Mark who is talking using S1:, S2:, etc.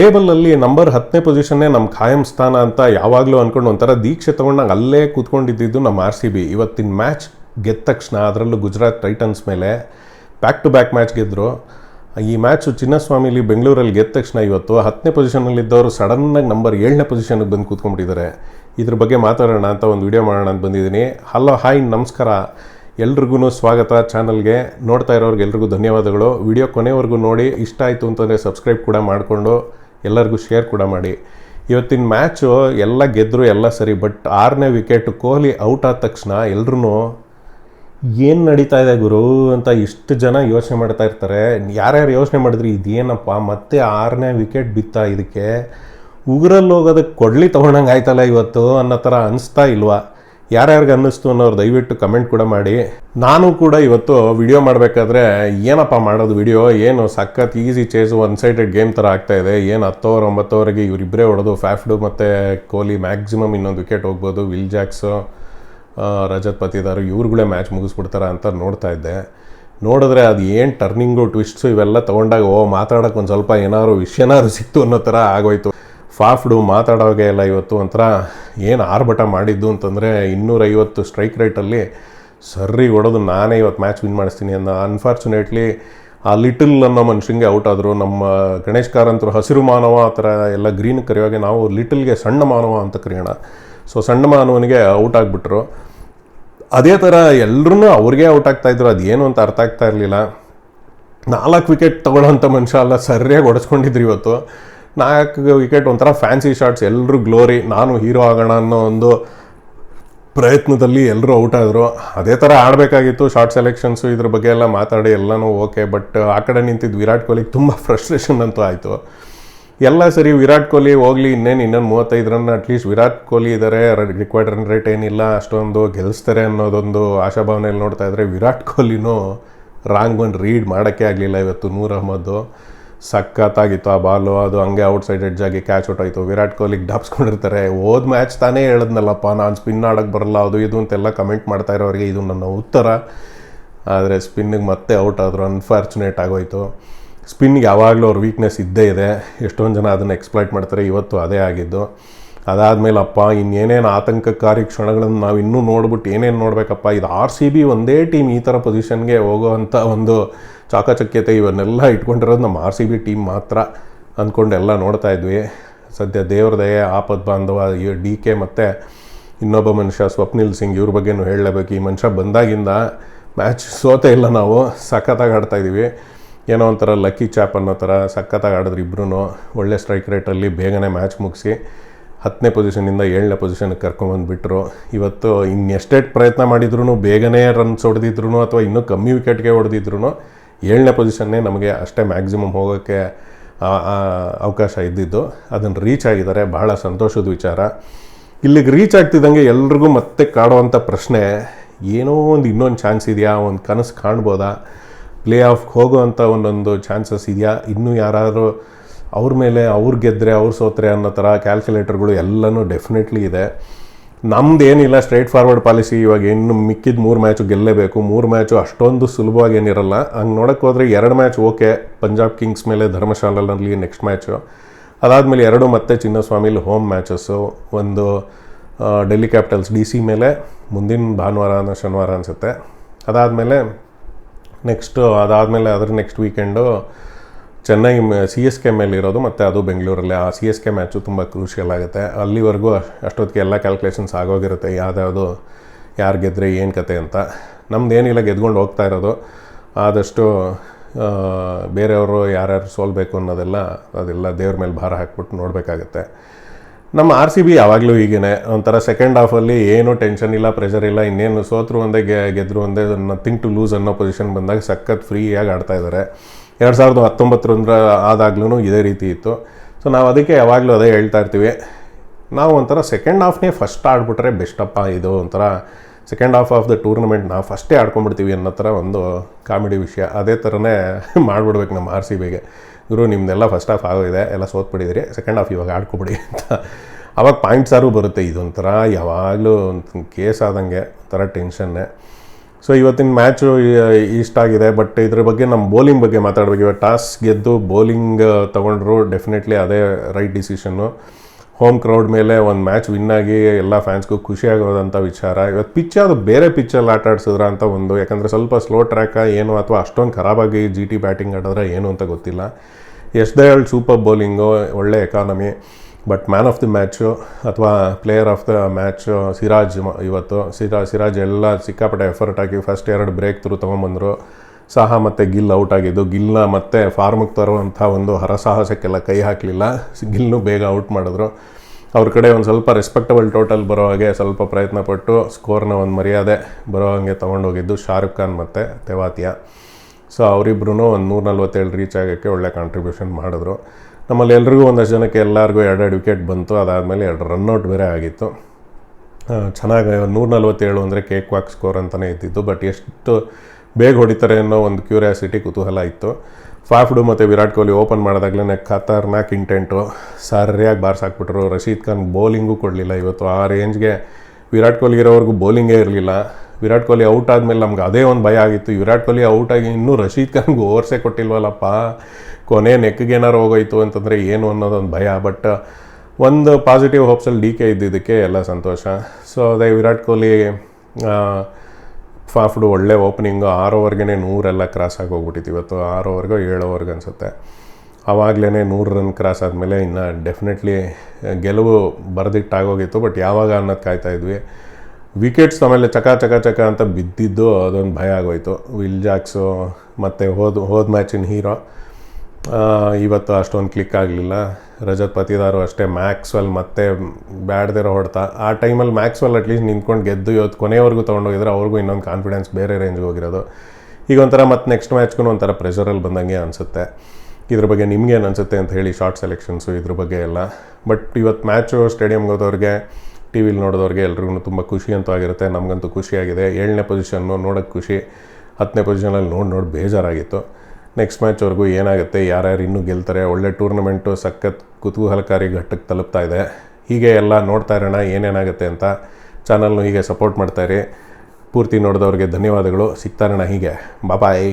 S1: ಟೇಬಲಲ್ಲಿ number ಹತ್ತನೇ ಪೊಸಿಷನ್ನೇ ನಮ್ಮ ಖಾಯಂ ಸ್ಥಾನ ಅಂತ ಯಾವಾಗಲೂ ಅಂದ್ಕೊಂಡು ಒಂಥರ ದೀಕ್ಷೆ ತೊಗೊಂಡಾಗ ಅಲ್ಲೇ ಕೂತ್ಕೊಂಡಿದ್ದು ನಮ್ಮ ಆರ್ ಸಿ ಬಿ. ಇವತ್ತಿನ ಮ್ಯಾಚ್ ಗೆದ್ದ ತಕ್ಷಣ ಅದರಲ್ಲೂ ಗುಜರಾತ್ ಟೈಟನ್ಸ್ ಮೇಲೆ ಬ್ಯಾಕ್ ಟು ಬ್ಯಾಕ್ ಮ್ಯಾಚ್ ಗೆದ್ದರು ಈ ಮ್ಯಾಚು ಚಿನ್ನಸ್ವಾಮಿಲಿ ಬೆಂಗಳೂರಲ್ಲಿ ಗೆದ್ದ ತಕ್ಷಣ ಇವತ್ತು ಹತ್ತನೇ ಪೊಸಿಷನಲ್ಲಿದ್ದವರು ಸಡನ್ನಾಗಿ ನಂಬರ್ ಏಳನೇ ಪೊಸಿಷನ್ಗೆ ಬಂದು ಕೂತ್ಕೊಂಡ್ಬಿಟ್ಟಿದ್ದಾರೆ. ಇದ್ರ ಬಗ್ಗೆ ಮಾತಾಡೋಣ ಅಂತ ಒಂದು ವಿಡಿಯೋ ಮಾಡೋಣ ಅಂತ ಬಂದಿದ್ದೀನಿ. ಹಲೋ, ಹಾಯ್, ನಮಸ್ಕಾರ. ಎಲ್ರಿಗೂ ಸ್ವಾಗತ ಚಾನಲ್ಗೆ. ನೋಡ್ತಾ ಇರೋರ್ಗೆ ಎಲ್ರಿಗೂ ಧನ್ಯವಾದಗಳು. ವಿಡಿಯೋ ಕೊನೆವರೆಗೂ ನೋಡಿ. ಇಷ್ಟ ಆಯಿತು ಅಂತಂದರೆ ಸಬ್ಸ್ಕ್ರೈಬ್ ಕೂಡ ಮಾಡಿಕೊಂಡು. ಎಲ್ಲರಿಗೂ ಶೇರ್ ಕೂಡ ಮಾಡಿ. ಇವತ್ತಿನ ಮ್ಯಾಚು ಎಲ್ಲ ಗೆದ್ದರು ಎಲ್ಲ ಸರಿ ಬಟ್ ಆರನೇ ವಿಕೆಟ್ ಕೊಹ್ಲಿ ಔಟ್ ಆದ ತಕ್ಷಣ ಎಲ್ಲರೂ ಏನು ನಡೀತಾ ಇದೆ ಗುರು ಅಂತ ಇಷ್ಟು ಜನ ಯೋಚನೆ ಮಾಡ್ತಾ ಇರ್ತಾರೆ. ಯಾರ್ಯಾರು ಯೋಚನೆ ಮಾಡಿದ್ರಿ ಇದೇನಪ್ಪ, ಮತ್ತೆ ಆರನೇ ವಿಕೆಟ್ ಬಿತ್ತಾ ಇದಕ್ಕೆ? ಉಗುರಲ್ಲಿ ಹೋಗೋದಕ್ಕೆ ಕೊಡ್ಲಿ ತೊಗೊಂಡಂಗೆ ಆಯ್ತಲ್ಲ ಇವತ್ತು ಅನ್ನೋ ಥರ ಅನಿಸ್ತಾ ಇಲ್ವಾ? ಯಾರ್ಯಾರಿಗೆ ಅನ್ನಿಸ್ತು ಅನ್ನೋರು ದಯವಿಟ್ಟು ಕಮೆಂಟ್ ಕೂಡ ಮಾಡಿ. ನಾನು ಕೂಡ ಇವತ್ತು ವಿಡಿಯೋ ಮಾಡಬೇಕಾದ್ರೆ ಏನಪ್ಪ ಮಾಡೋದು ವಿಡಿಯೋ ಏನು ಸಖತ್ easy chase one sided game ಥರ ಆಗ್ತಾ ಇದೆ. ಏನು ಹತ್ತೋರು ಓವರ್ ಒಂಬತ್ತು ಓವರಿಗೆ ಇವರಿಬ್ಬರೇ ಹೊಡೆದು ಫ್ಯಾಫ್ಡು ಮತ್ತು ಕೊಹ್ಲಿ ಮ್ಯಾಕ್ಸಿಮಮ್ ಇನ್ನೊಂದು ವಿಕೆಟ್ ಹೋಗ್ಬೋದು. ವಿಲ್ ಜಾಕ್ಸು ರಜತ್ ಪತಿದಾರು ಇವ್ರುಗಳೇ ಮ್ಯಾಚ್ ಮುಗಿಸ್ಬಿಡ್ತಾರೆ ಅಂತ ನೋಡ್ತಾ ಇದ್ದೆ. ನೋಡಿದ್ರೆ ಅದು ಏನು ಟರ್ನಿಂಗು ಟ್ವಿಸ್ಟ್ಸು ಇವೆಲ್ಲ ತೊಗೊಂಡಾಗ, ಓ, ಮಾತಾಡೋಕೆ ಒಂದು ಸ್ವಲ್ಪ ಏನಾದ್ರು ವಿಷಯನಾದ್ರು ಸಿಕ್ತು ಅನ್ನೋ ಥರ ಆಗೋಯ್ತು. ಫಾಫ್ಡು ಮಾತಾಡೋಗೆ ಎಲ್ಲ ಇವತ್ತು ಒಂಥರ ಏನು ಆರ್ಭಟ ಮಾಡಿದ್ದು ಅಂತಂದರೆ ಇನ್ನೂರೈವತ್ತು ಸ್ಟ್ರೈಕ್ ರೇಟಲ್ಲಿ ಸರ್ರಿ ಹೊಡೆದು ನಾನೇ ಇವತ್ತು ಮ್ಯಾಚ್ ವಿನ್ ಮಾಡಿಸ್ತೀನಿ ಅನ್ನೋ ಅನ್ಫಾರ್ಚುನೇಟ್ಲಿ ಆ ಲಿಟಲ್ ಅನ್ನೋ ಮನುಷ್ಯಂಗೆ ಔಟ್ ಆದರು. ನಮ್ಮ ಗಣೇಶ್ ಕಾರಂತರು ಹಸಿರು ಮಾನವ ಆ ಥರ ಎಲ್ಲ ಗ್ರೀನ್ ಕರೆಯುವಾಗೆ ನಾವು ಲಿಟಲ್ಗೆ ಸಣ್ಣ ಮಾನವ ಅಂತ ಕರೆಯೋಣ. ಸೊ ಸಣ್ಣ ಮಾನವನಿಗೆ ಔಟ್ ಆಗಿಬಿಟ್ರು. ಅದೇ ಥರ ಎಲ್ಲರೂ ಅವ್ರಿಗೆ ಔಟ್ ಆಗ್ತಾ ಅದು ಅದೇನು ಅಂತ ಅರ್ಥ ಆಗ್ತಾ ಇರಲಿಲ್ಲ. ನಾಲ್ಕು ವಿಕೆಟ್ ತಗೊಳ್ಳೋಂಥ ಮನುಷ್ಯ ಅಲ್ಲ ಸರಿಯಾಗಿ ಹೊಡೆಸ್ಕೊಂಡಿದ್ರು ಇವತ್ತು. ನಾಲ್ಕು ವಿಕೆಟ್ ಒಂಥರ ಫ್ಯಾನ್ಸಿ ಶಾಟ್ಸ್ ಎಲ್ಲರೂ ಗ್ಲೋರಿ ನಾನು ಹೀರೋ ಆಗೋಣ ಅನ್ನೋ ಒಂದು ಪ್ರಯತ್ನದಲ್ಲಿ ಎಲ್ಲರೂ ಔಟ್ ಆದರು. ಅದೇ ಥರ ಆಡಬೇಕಾಗಿತ್ತು ಶಾರ್ಟ್ ಸೆಲೆಕ್ಷನ್ಸು ಇದ್ರ ಬಗ್ಗೆ ಎಲ್ಲ ಮಾತಾಡಿ ಎಲ್ಲನೂ ಓಕೆ ಬಟ್ ಆ ಕಡೆ ನಿಂತಿದ್ದು ವಿರಾಟ್ ಕೊಹ್ಲಿಗೆ ತುಂಬ ಫ್ರಸ್ಟ್ರೇಷನ್ ಅಂತೂ ಆಯಿತು. ಎಲ್ಲ ಸರಿ ವಿರಾಟ್ ಕೊಹ್ಲಿ ಹೋಗಲಿ, ಇನ್ನೇನು ಇನ್ನೊಂದು ಮೂವತ್ತೈದು ರನ್ ಅಟ್ಲೀಸ್ಟ್ ವಿರಾಟ್ ಕೊಹ್ಲಿ ಇದ್ದಾರೆ ರಿಕ್ವೈರ್ಡ್ ರನ್ ರೇಟ್ ಏನಿಲ್ಲ, ಅಷ್ಟೊಂದು ಗೆಲ್ಲಿಸ್ತಾರೆ ಅನ್ನೋದೊಂದು ಆಶಾಭಾವನೆಯಲ್ಲಿ ನೋಡ್ತಾ ಇದ್ದರೆ ವಿರಾಟ್ ಕೊಹ್ಲಿನೂ ರಾಂಗ್ ಒಂದು ರೀಡ್ ಮಾಡೋಕ್ಕೆ ಆಗಲಿಲ್ಲ ಇವತ್ತು ನೂರ್ ಅಹಮದ್ದು. ಸಖತ್ತಾಗಿತ್ತು ಆ ಬಾಲು. ಅದು ಹಂಗೆ ಔಟ್ ಸೈಡ್ ಎಡ್ಜ್ ಆಗಿ ಕ್ಯಾಚ್ ಔಟ್ ಆಯಿತು. ವಿರಾಟ್ ಕೊಹ್ಲಿಗೆ ಡಾಪ್ಸ್ಕೊಂಡಿರ್ತಾರೆ ಓದ್ ಮ್ಯಾಚ್ ತಾನೇ ಹೇಳಿದ್ನಲ್ಲಪ್ಪ, ನಾನು ಸ್ಪಿನ್ ಆಡೋಕ್ಕೆ ಬರಲ್ಲ, ಅದು ಇದು ಅಂತೆಲ್ಲ ಕಮೆಂಟ್ ಮಾಡ್ತಾ ಇರೋರಿಗೆ ಇದು ನನ್ನ ಉತ್ತರ. ಆದರೆ ಸ್ಪಿನ್ನಿಗೆ ಮತ್ತೆ ಔಟ್ ಆದರು ಅನ್ಫಾರ್ಚುನೇಟ್ ಆಗೋಯ್ತು. ಸ್ಪಿನ್ಗೆ ಯಾವಾಗಲೂ ಅವ್ರ ವೀಕ್ನೆಸ್ ಇದ್ದೇ ಇದೆ. ಎಷ್ಟೊಂದು ಜನ ಅದನ್ನು ಎಕ್ಸ್ಪ್ಲಾಯ್ಟ್ ಮಾಡ್ತಾರೆ. ಇವತ್ತು ಅದೇ ಆಗಿದ್ದು. ಅದಾದಮೇಲೆ ಅಪ್ಪ, ಇನ್ನೇನೇನು ಆತಂಕಕಾರಿ ಕ್ಷಣಗಳನ್ನು ನಾವು ಇನ್ನೂ ನೋಡ್ಬಿಟ್ಟು ಏನೇನು ನೋಡಬೇಕಪ್ಪ, ಇದು ಆರ್ ಸಿ ಬಿ ಒಂದೇ ಟೀಮ್ ಈ ಥರ ಪೊಸಿಷನ್ಗೆ ಹೋಗೋವಂಥ ಒಂದು ಚಾಕಚಕ್ಯತೆ ಇವನ್ನೆಲ್ಲ ಇಟ್ಕೊಂಡಿರೋದು ನಮ್ಮ ಆರ್ ಸಿ ಬಿ ಟೀಮ್ ಮಾತ್ರ ಅಂದ್ಕೊಂಡು ಎಲ್ಲ ನೋಡ್ತಾ ಇದ್ವಿ. ಸದ್ಯ ದೇವ್ರ ದಯೆ, ಆಪದ್ ಬಾಂಧವ ಡಿ ಕೆ ಮತ್ತು ಇನ್ನೊಬ್ಬ ಮನುಷ್ಯ ಸ್ವಪ್ನಿಲ್ ಸಿಂಗ್ ಇವ್ರ ಬಗ್ಗೆನೂ ಹೇಳಲೇಬೇಕು. ಈ ಮನುಷ್ಯ ಬಂದಾಗಿಂದ ಮ್ಯಾಚ್ ಸೋತೆ ಇಲ್ಲ ನಾವು, ಸಖತ್ತಾಗಿ ಆಡ್ತಾ ಇದ್ದೀವಿ ಏನೋ ಒಂಥರ ಲಕ್ಕಿ ಚಾಪ್ ಅನ್ನೋ ಥರ ಸಖತ್ತಾಗಿ ಆಡಿದ್ರು ಇಬ್ಬರೂ ಒಳ್ಳೆ ಸ್ಟ್ರೈಕ್ ರೇಟಲ್ಲಿ ಬೇಗನೆ ಮ್ಯಾಚ್ ಮುಗಿಸಿ. ಹತ್ತನೇ ಪೊಸಿಷನಿಂದ ಏಳನೇ ಪೊಸಿಷನ್ಗೆ ಕರ್ಕೊಂಬಂದುಬಿಟ್ರು ಇವತ್ತು ಇನ್ನೆಷ್ಟೇ ಪ್ರಯತ್ನ ಮಾಡಿದ್ರು ಬೇಗನೆ ರನ್ಸ್ ಹೊಡೆದಿದ್ರು ಅಥವಾ ಇನ್ನೂ ಕಮ್ಮಿ ವಿಕೆಟ್ಗೆ ಹೊಡೆದಿದ್ರು ಏಳನೇ ಪೊಸಿಷನ್ನೇ ನಮಗೆ ಅಷ್ಟೇ ಮ್ಯಾಕ್ಸಿಮಮ್ ಹೋಗೋಕ್ಕೆ ಅವಕಾಶ ಇದ್ದಿದ್ದು. ಅದನ್ನು ರೀಚ್ ಆಗಿದ್ದಾರೆ. ಬಹಳ ಸಂತೋಷದ ವಿಚಾರ. ಇಲ್ಲಿಗೆ ರೀಚ್ ಆಗ್ತಿದ್ದಂಗೆ ಎಲ್ರಿಗೂ ಮತ್ತೆ ಕಾಡುವಂಥ ಪ್ರಶ್ನೆ, ಏನೋ ಒಂದು ಇನ್ನೊಂದು ಚಾನ್ಸ್ ಇದೆಯಾ? ಒಂದು ಕನಸು ಕಾಣ್ಬೋದಾ? ಪ್ಲೇ ಆಫ್ಗೆ ಹೋಗುವಂಥ ಒಂದೊಂದು ಚಾನ್ಸಸ್ ಇದೆಯಾ? ಇನ್ನೂ ಯಾರಾದರೂ ಅವ್ರ ಮೇಲೆ ಅವ್ರು ಗೆದ್ದರೆ ಅವ್ರು ಸೋತ್ರೆ ಅನ್ನೋ ಥರ ಕ್ಯಾಲ್ಕುಲೇಟರ್ಗಳು ಎಲ್ಲನೂ ಡೆಫಿನೆಟ್ಲಿ ಇದೆ. ನಮ್ದು ಏನಿಲ್ಲ ಸ್ಟ್ರೈಟ್ ಫಾರ್ವರ್ಡ್ ಪಾಲಿಸಿ ಇವಾಗ ಇನ್ನು ಮಿಕ್ಕಿದ ಮೂರು ಮ್ಯಾಚು ಗೆಲ್ಲೇಬೇಕು. ಮೂರು ಮ್ಯಾಚು ಅಷ್ಟೊಂದು ಸುಲಭವಾಗಿ ಏನಿರಲ್ಲ. ಹಂಗೆ ನೋಡೋಕ್ಕೆ ಹೋದರೆ ಎರಡು ಮ್ಯಾಚ್ ಓಕೆ. ಪಂಜಾಬ್ ಕಿಂಗ್ಸ್ ಮೇಲೆ ಧರ್ಮಶಾಲಲ್ಲಿ ನೆಕ್ಸ್ಟ್ ಮ್ಯಾಚು ಅದಾದಮೇಲೆ ಎರಡು ಮತ್ತೆ ಚಿನ್ನಸ್ವಾಮಿಲಿ ಹೋಮ್ ಮ್ಯಾಚಸ್ಸು ಒಂದು ಡೆಲ್ಲಿ ಕ್ಯಾಪಿಟಲ್ಸ್ ಡಿ ಸಿ ಮೇಲೆ ಮುಂದಿನ ಭಾನುವಾರ ಶನಿವಾರ ಅನಿಸುತ್ತೆ. ಅದಾದಮೇಲೆ ನೆಕ್ಸ್ಟು ಅದಾದಮೇಲೆ ಅದ್ರ next weekend Chennai C S K ಮೇಲೆ ಇರೋದು ಮತ್ತು ಅದು ಬೆಂಗಳೂರಲ್ಲಿ. ಆ ಸಿ ಎಸ್ ಕೆ ಮ್ಯಾಚು ತುಂಬ ಕ್ರೂಷಿಯಲ್ ಆಗುತ್ತೆ. ಅಲ್ಲಿವರೆಗೂ ಅಷ್ಟೊತ್ತಿಗೆ ಎಲ್ಲ ಕ್ಯಾಲ್ಕುಲೇಷನ್ಸ್ ಆಗೋಗಿರುತ್ತೆ. ಯಾವ್ದಾವುದು ಯಾರು ಗೆದ್ದರೆ ಏನು ಕತೆ ಅಂತ. ನಮ್ದು ಏನಿಲ್ಲ, ಗೆದ್ಕೊಂಡು ಹೋಗ್ತಾ ಇರೋದು. ಆದಷ್ಟು ಬೇರೆಯವರು ಯಾರ್ಯಾರು ಸೋಲ್ಬೇಕು ಅನ್ನೋದೆಲ್ಲ, ಅದೆಲ್ಲ ದೇವ್ರ ಮೇಲೆ ಭಾರ ಹಾಕ್ಬಿಟ್ಟು ನೋಡಬೇಕಾಗತ್ತೆ. ನಮ್ಮ ಆರ್ ಸಿ ಬಿ ಯಾವಾಗಲೂ ಹೀಗೇನೆ ಒಂಥರ ಸೆಕೆಂಡ್ ಹಾಫಲ್ಲಿ ಏನೂ ಟೆನ್ಷನ್ ಇಲ್ಲ ಪ್ರೆಷರ್ ಇಲ್ಲ, ಇನ್ನೇನು ಸೋತ್ರು ಒಂದೇ ಗೆ ಒಂದೇ ನಥಿಂಗ್ ಟು ಲೂಸ್ ಅನ್ನೋ ಪೊಸಿಷನ್ ಬಂದಾಗ ಸಖತ್ ಫ್ರೀಯಾಗಿ ಆಡ್ತಾ ಇದ್ದಾರೆ ಎರಡು ಸಾವಿರದ ಹತ್ತೊಂಬತ್ತರಂದ್ರ ಆದಾಗ್ಲೂ ಇದೇ ರೀತಿ ಇತ್ತು. ಸೊ ನಾವು ಅದಕ್ಕೆ ಯಾವಾಗಲೂ ಅದೇ ಹೇಳ್ತಾ ಇರ್ತೀವಿ. ನಾವು ಒಂಥರ ಸೆಕೆಂಡ್ ಹಾಫ್ನೇ ಫಸ್ಟ್ ಆಡ್ಬಿಟ್ರೆ ಬೆಸ್ಟಪ್ಪ ಇದು ಒಂಥರ second half of the tournament ನಾವು ಫಸ್ಟೇ ಆಡ್ಕೊಂಡ್ಬಿಡ್ತೀವಿ ಅನ್ನೋ ಥರ ಒಂದು ಕಾಮಿಡಿ ವಿಷಯ. ಅದೇ ಥರನೇ ಮಾಡಿಬಿಡ್ಬೇಕು ನಮ್ಮ ಆರ್ ಸಿ ಬಿಗೆ ಗುರು ನಿಮ್ಮದೆಲ್ಲ ಫಸ್ಟ್ ಹಾಫ್ ಆಗೋಗಿದೆ, ಎಲ್ಲ ಸೋತ್ಬಿಟ್ಟಿದ್ರಿ ಸೆಕೆಂಡ್ ಹಾಫ್ ಇವಾಗ ಆಡ್ಕೊಬಿಡಿ ಅಂತ. ಅವಾಗ ಪಾಯಿಂಟ್ಸಾರು ಬರುತ್ತೆ ಇದೊಂಥರ, ಯಾವಾಗಲೂ ಒಂದು ಕೇಸ್ ಆದಂಗೆ, ಒಂಥರ ಟೆನ್ಷನ್ನೇ ಸೊ ಇವತ್ತಿನ ಮ್ಯಾಚು ಇಷ್ಟ ಆಗಿದೆ ಬಟ್ ಇದ್ರ ಬಗ್ಗೆ ನಮ್ಮ ಬೌಲಿಂಗ್ ಬಗ್ಗೆ ಮಾತಾಡಬೇಕು. ಇವಾಗ ಟಾಸ್ ಗೆದ್ದು ಬೌಲಿಂಗ್ ತೊಗೊಂಡ್ರು ಡೆಫಿನೆಟ್ಲಿ ಅದೇ ರೈಟ್ ಡಿಸಿಷನ್ನು ಹೋಮ್ ಕ್ರೌಡ್ ಮೇಲೆ ಒಂದು ಮ್ಯಾಚ್ ವಿನ್ ಆಗಿ ಎಲ್ಲ ಫ್ಯಾನ್ಸ್ಗೂ ಖುಷಿಯಾಗೋದಂಥ ವಿಚಾರ. ಇವತ್ತು ಪಿಚ್ ಅದು ಬೇರೆ ಪಿಚ್ಚಲ್ಲಿ ಆಟ ಆಡ್ಸಿದ್ರ ಅಂತ ಒಂದು, ಯಾಕಂದರೆ ಸ್ವಲ್ಪ ಸ್ಲೋ ಟ್ರ್ಯಾಕ ಏನು ಅಥವಾ ಅಷ್ಟೊಂದು ಖರಾಬಾಗಿ ಜಿ ಟಿ ಬ್ಯಾಟಿಂಗ್ ಆಡಿದ್ರೆ ಏನು ಅಂತ ಗೊತ್ತಿಲ್ಲ. ಎಸ್ ದಯಾಳ್ ಸೂಪರ್ ಬೌಲಿಂಗು ಒಳ್ಳೆ economy but man of the match ಅಥವಾ player of the match Siraj ಇವತ್ತು ಸಿರಾಜ್ ಸಿರಾಜ್ ಎಲ್ಲ ಸಿಕ್ಕಾಪಟ್ಟೆ ಎಫರ್ಟ್ ಹಾಕಿ ಫಸ್ಟ್ ಎರಡು ಬ್ರೇಕ್ ಥ್ರೂ ತೊಗೊಂಬಂದರು. ಸಾಹಾ ಮತ್ತು ಗಿಲ್ ಔಟ್ ಆಗಿದ್ದು, ಗಿಲ್ನ ಮತ್ತೆ ಫಾರ್ಮಿಗೆ ತರುವಂಥ ಒಂದು ಹರಸಾಹಸಕ್ಕೆಲ್ಲ ಕೈ ಹಾಕಲಿಲ್ಲ. ಗಿಲ್ನು ಬೇಗ ಔಟ್ ಮಾಡಿದ್ರು. ಅವ್ರ ಕಡೆ ಒಂದು ಸ್ವಲ್ಪ ರೆಸ್ಪೆಕ್ಟಬಲ್ ಟೋಟಲ್ ಬರೋ ಹಾಗೆ ಸ್ವಲ್ಪ ಪ್ರಯತ್ನ ಪಟ್ಟು ಸ್ಕೋರ್ನ ಒಂದು ಮರ್ಯಾದೆ ಬರೋ ಹಾಗೆ ತೊಗೊಂಡೋಗಿದ್ದು ಶಾರುಖ್ ಖಾನ್ ಮತ್ತು ತೆವಾತಿಯ. ಸೊ ಅವರಿಬ್ರು ಒಂದು ನೂರ ನಲ್ವತ್ತೇಳು ರೀಚ್ ಆಗೋಕ್ಕೆ ಒಳ್ಳೆ ಕಾಂಟ್ರಿಬ್ಯೂಷನ್ ಮಾಡಿದ್ರು. ನಮ್ಮಲ್ಲಿ ಎಲ್ರಿಗೂ ಒಂದಷ್ಟು ಜನಕ್ಕೆ ಎಲ್ಲರಿಗೂ ಎರಡೆರಡು ವಿಕೆಟ್ ಬಂತು. ಅದಾದಮೇಲೆ ಎರಡು ರನ್ಔಟ್ ಬೇರೆ ಆಗಿತ್ತು. ಚೆನ್ನಾಗಿ ನೂರ ನಲ್ವತ್ತೇಳು ಅಂದರೆ ಕೇಕ್ ವಾಕ್ ಸ್ಕೋರ್ ಅಂತಲೇ ಇದ್ದಿದ್ದು ಬಟ್ ಎಷ್ಟು ಬೇಗ ಹೊಡಿತಾರೆ ಅನ್ನೋ ಒಂದು ಕ್ಯೂರಿಯಾಸಿಟಿ ಕುತೂಹಲ ಇತ್ತು. ಫಾಫ್ಡು ಮತ್ತು ವಿರಾಟ್ ಕೊಹ್ಲಿ ಓಪನ್ ಮಾಡಿದಾಗಲೇ ಖತರ್ನಾಕ್ ಇಂಟೆಂಟು. ಸರಿಯಾಗಿ ಬಾರ್ಸಾಕ್ಬಿಟ್ರು ರಶೀದ್ ಖಾನ್ ಬೌಲಿಂಗು ಕೊಡಲಿಲ್ಲ ಇವತ್ತು. ಆ ರೇಂಜ್ಗೆ ವಿರಾಟ್ ಕೊಹ್ಲಿ ಇರೋವರೆಗೂ ಬೌಲಿಂಗೇ ಇರಲಿಲ್ಲ. ವಿರಾಟ್ ಕೊಹ್ಲಿ ಔಟ್ ಆದಮೇಲೆ ನಮ್ಗೆ ಅದೇ ಒಂದು ಭಯ ಆಗಿತ್ತು. ವಿರಾಟ್ ಕೊಹ್ಲಿ ಔಟ್ ಆಗಿ ಇನ್ನೂ ರಶೀದ್ ಖಾನ್ಗೆ ಓವರ್ಸೇ ಕೊಟ್ಟಿಲ್ವಲ್ಲಪ್ಪ. ಕೊನೆ ನೆಕ್ಗೆ ಏನಾರು ಹೋಗೋಯ್ತು ಅಂತಂದರೆ ಏನು ಅನ್ನೋದೊಂದು ಭಯ. ಬಟ್ ಒಂದು ಪಾಸಿಟಿವ್ ಹೋಪ್ಸಲ್ಲಿ ಡಿ ಕೆ ಇದ್ದಿದ್ದಕ್ಕೆ ಎಲ್ಲ ಸಂತೋಷ. ಸೊ ಅದೇ ವಿರಾಟ್ ಕೊಹ್ಲಿ ಫಾಫ್ಡು ಒಳ್ಳೆ ಓಪನಿಂಗು ಆರು ಓವರ್ಗೆ ನೂರೆಲ್ಲ ಕ್ರಾಸ್ ಆಗಿ ಹೋಗ್ಬಿಟ್ಟಿತ್ತು ಇವತ್ತು ಆರು ಓವರ್ಗೋ ಅನಿಸುತ್ತೆ. ಆವಾಗಲೇ ನೂರು ರನ್ ಕ್ರಾಸ್ ಆದಮೇಲೆ ಇನ್ನು ಡೆಫಿನೆಟ್ಲಿ ಗೆಲುವು ಬರೆದಿಟ್ಟಾಗೋಗಿತ್ತು, ಬಟ್ ಯಾವಾಗ ಅನ್ನೋದು ಕಾಯ್ತಾ ಇದ್ವಿ. ವಿಕೆಟ್ಸ್ ಆಮೇಲೆ ಚಕ ಚಕ ಚಕ ಅಂತ ಬಿದ್ದಿದ್ದು ಅದೊಂದು ಭಯ ಆಗೋಯ್ತು. ವಿಲ್ ಜಾಕ್ಸು ಮತ್ತು ಹೋದ ಹೋದ ಮ್ಯಾಚಿನ ಹೀರೋ. ಇವತ್ತು ಅಷ್ಟೊಂದು ಕ್ಲಿಕ್ ಆಗಲಿಲ್ಲ. ರಜತ್ ಪತಿದಾರು ಅಷ್ಟೇ ಮ್ಯಾಕ್ಸ್ವೆಲ್ ಮತ್ತೆ ಬ್ಯಾಡ್ದಿರೋ ಹೊಡ್ತಾ. ಆ ಟೈಮಲ್ಲಿ ಮ್ಯಾಕ್ಸ್ವೆಲ್ ಅಟ್ಲೀಸ್ಟ್ ನಿಂತ್ಕೊಂಡು ಗೆದ್ದು ಇವತ್ತು ಕೊನೆವರೆಗೂ ತೊಗೊಂಡೋಗಿದ್ರೆ ಅವ್ರಿಗೂ ಇನ್ನೊಂದು ಕಾನ್ಫಿಡೆನ್ಸ್ ಬೇರೆ ರೇಂಜ್ಗೆ ಹೋಗಿರೋದು. ಈಗ ಒಂಥರ ಮತ್ತೆ ನೆಕ್ಸ್ಟ್ ಮ್ಯಾಚ್ಗೂ ಒಂಥರ ಪ್ರೆಷರಲ್ಲಿ ಬಂದಂಗೆ ಅನಿಸುತ್ತೆ. ಇದ್ರ ಬಗ್ಗೆ ನಿಮ್ಗೇನು ಅನಿಸುತ್ತೆ ಅಂತ ಹೇಳಿ ಶಾರ್ಟ್ ಸೆಲೆಕ್ಷನ್ಸು ಇದ್ರ ಬಗ್ಗೆ ಎಲ್ಲ. ಬಟ್ ಇವತ್ತು ಮ್ಯಾಚು ಸ್ಟೇಡಿಯಮ್ಗೆ ಹೋದವ್ರಿಗೆ ಟಿ ವಿಲಿ ನೋಡಿದವ್ರಿಗೆ ಎಲ್ರಿಗೂ ತುಂಬ ಖುಷಿ ಅಂತೂ ಆಗಿರುತ್ತೆ. ನಮಗಂತೂ ಖುಷಿಯಾಗಿದೆ ಏಳನೇ ಪೊಸಿಷನ್ನು ನೋಡೋಕ್ಕೆ ಖುಷಿ. ಹತ್ತನೇ ಪೊಸಿಷನಲ್ಲಿ ನೋಡಿ ನೋಡಿ ಬೇಜಾರಾಗಿತ್ತು. ನೆಕ್ಸ್ಟ್ ಮ್ಯಾಚ್ವರೆಗೂ ಏನಾಗುತ್ತೆ, ಯಾರ್ಯಾರು ಇನ್ನೂ ಗೆಲ್ತಾರೆ, ಒಳ್ಳೆ ಟೂರ್ನಮೆಂಟು ಸಖತ್ ಕುತೂಹಲಕಾರಿ ಘಟ್ಟಕ್ಕೆ ತಲುಪ್ತಾ ಇದೆ. ಹೀಗೆ ಎಲ್ಲ ನೋಡ್ತಾ ಇರೋಣ, ಏನೇನಾಗುತ್ತೆ ಅಂತ ಚಾನಲ್ನು ಹೀಗೆ ಸಪೋರ್ಟ್ ಮಾಡ್ತಾಯಿರಿ ಪೂರ್ತಿ ನೋಡಿದವ್ರಿಗೆ ಧನ್ಯವಾದಗಳು. ಸಿಗ್ತಾ ಇರೋಣ ಹೀಗೆ. ಬಾಯ್